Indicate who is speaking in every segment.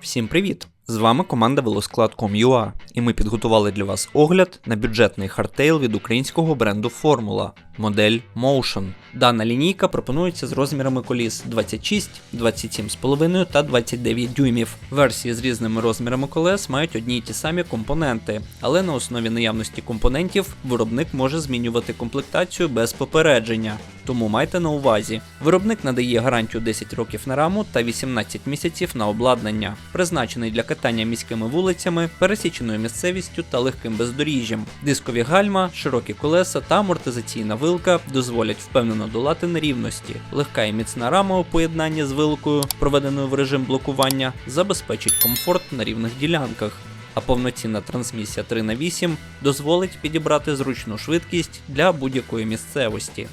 Speaker 1: Всім привіт! З вами команда Велосклад.com.ua і ми підготували для вас огляд на бюджетний хардтейл від українського бренду Формула модель Motion. Дана лінійка пропонується з розмірами коліс 26, 27,5 та 29 дюймів. Версії з різними розмірами колес мають одні й ті самі компоненти, але на основі наявності компонентів виробник може змінювати комплектацію без попередження. Тому майте на увазі, виробник надає гарантію 10 років на раму та 18 місяців на обладнання, призначений для катання міськими вулицями, пересіченою місцевістю та легким бездоріжжям. Дискові гальма, широкі колеса та амортизаційна вилка дозволять впевнено долати нерівності. Легка і міцна рама у поєднанні з вилкою, проведеною в режим блокування, забезпечить комфорт на рівних ділянках. А повноцінна трансмісія 3х8 дозволить підібрати зручну швидкість для будь-якої місцевості.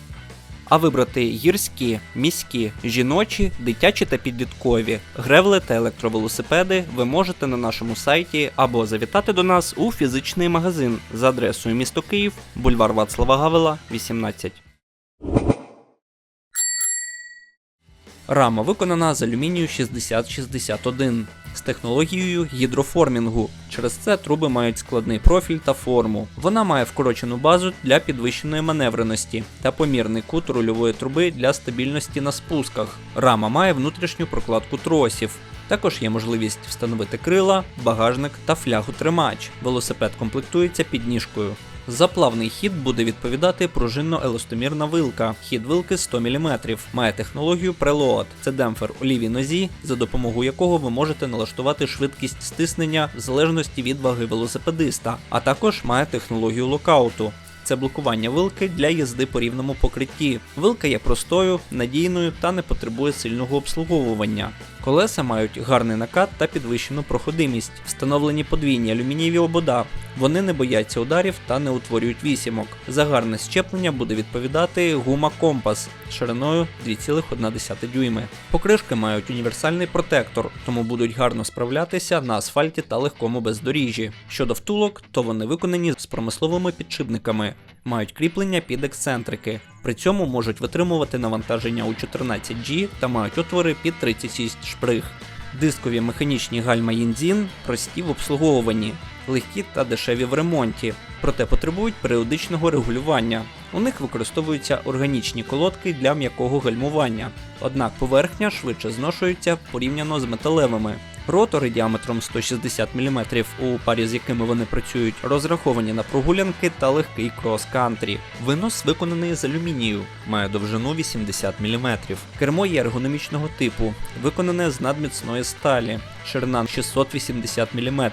Speaker 1: А вибрати гірські, міські, жіночі, дитячі та підліткові, гревли та електровелосипеди ви можете на нашому сайті або завітати до нас у фізичний магазин за адресою місто Київ, бульвар Вацлава Гавела, 18. Рама виконана з алюмінію 6061 з технологією гідроформінгу. Через це труби мають складний профіль та форму. Вона має вкорочену базу для підвищеної маневреності та помірний кут рульової труби для стабільності на спусках. Рама має внутрішню прокладку тросів. Також є можливість встановити крила, багажник та флягу тримач. Велосипед комплектується підніжкою. Заплавний хід буде відповідати пружинно-еластомірна вилка. Хід вилки 100 мм. Має технологію Preload. Це демпфер у лівій нозі, за допомогою якого ви можете налаштувати швидкість стиснення в залежності від ваги велосипедиста, а також має технологію локауту. Це блокування вилки для їзди по рівному покритті. Вилка є простою, надійною та не потребує сильного обслуговування. Колеса мають гарний накат та підвищену проходимість, встановлені подвійні алюмінієві обода. Вони не бояться ударів та не утворюють вісімок. За гарне щеплення буде відповідати гума компас шириною 2,1 дюйми. Покришки мають універсальний протектор, тому будуть гарно справлятися на асфальті та легкому бездоріжжі. Щодо втулок, то вони виконані з промисловими підшипниками, мають кріплення під ексцентрики. При цьому можуть витримувати навантаження у 14G та мають отвори під 36 шприг. Дискові механічні гальма Єнзін прості в обслуговуванні, легкі та дешеві в ремонті, проте потребують періодичного регулювання. У них використовуються органічні колодки для м'якого гальмування, однак поверхня швидше зношується порівняно з металевими. Ротори діаметром 160 мм, у парі з якими вони працюють, розраховані на прогулянки та легкий крос-кантрі. Винос виконаний з алюмінію, має довжину 80 мм. Кермо є ергономічного типу, виконане з надміцної сталі, ширина 680 мм.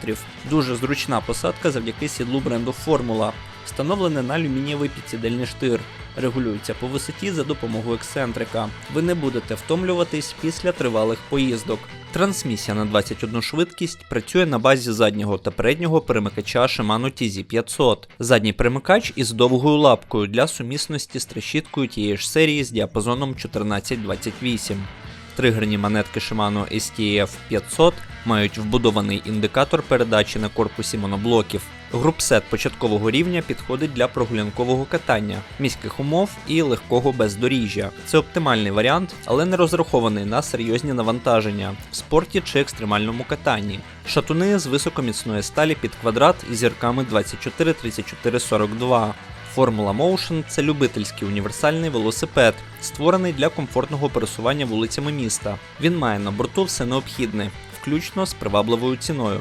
Speaker 1: Дуже зручна посадка завдяки сідлу бренду Формула. Встановлене на алюмінієвий підсідельний штир, регулюється по висоті за допомогою ексцентрика. Ви не будете втомлюватись після тривалих поїздок. Трансмісія на 21 швидкість працює на базі заднього та переднього перемикача Shimano TZ500. Задній перемикач із довгою лапкою для сумісності з трещіткою тієї ж серії з діапазоном 1428. Тригерні монетки Shimano STF 500 мають вбудований індикатор передачі на корпусі моноблоків. Групсет початкового рівня підходить для прогулянкового катання, міських умов і легкого бездоріжжя. Це оптимальний варіант, але не розрахований на серйозні навантаження в спорті чи екстремальному катанні. Шатуни з високоміцної сталі під квадрат із зірками 24 34 42. Формула Motion це любительський універсальний велосипед, створений для комфортного пересування вулицями міста. Він має на борту все необхідне, включно з привабливою ціною.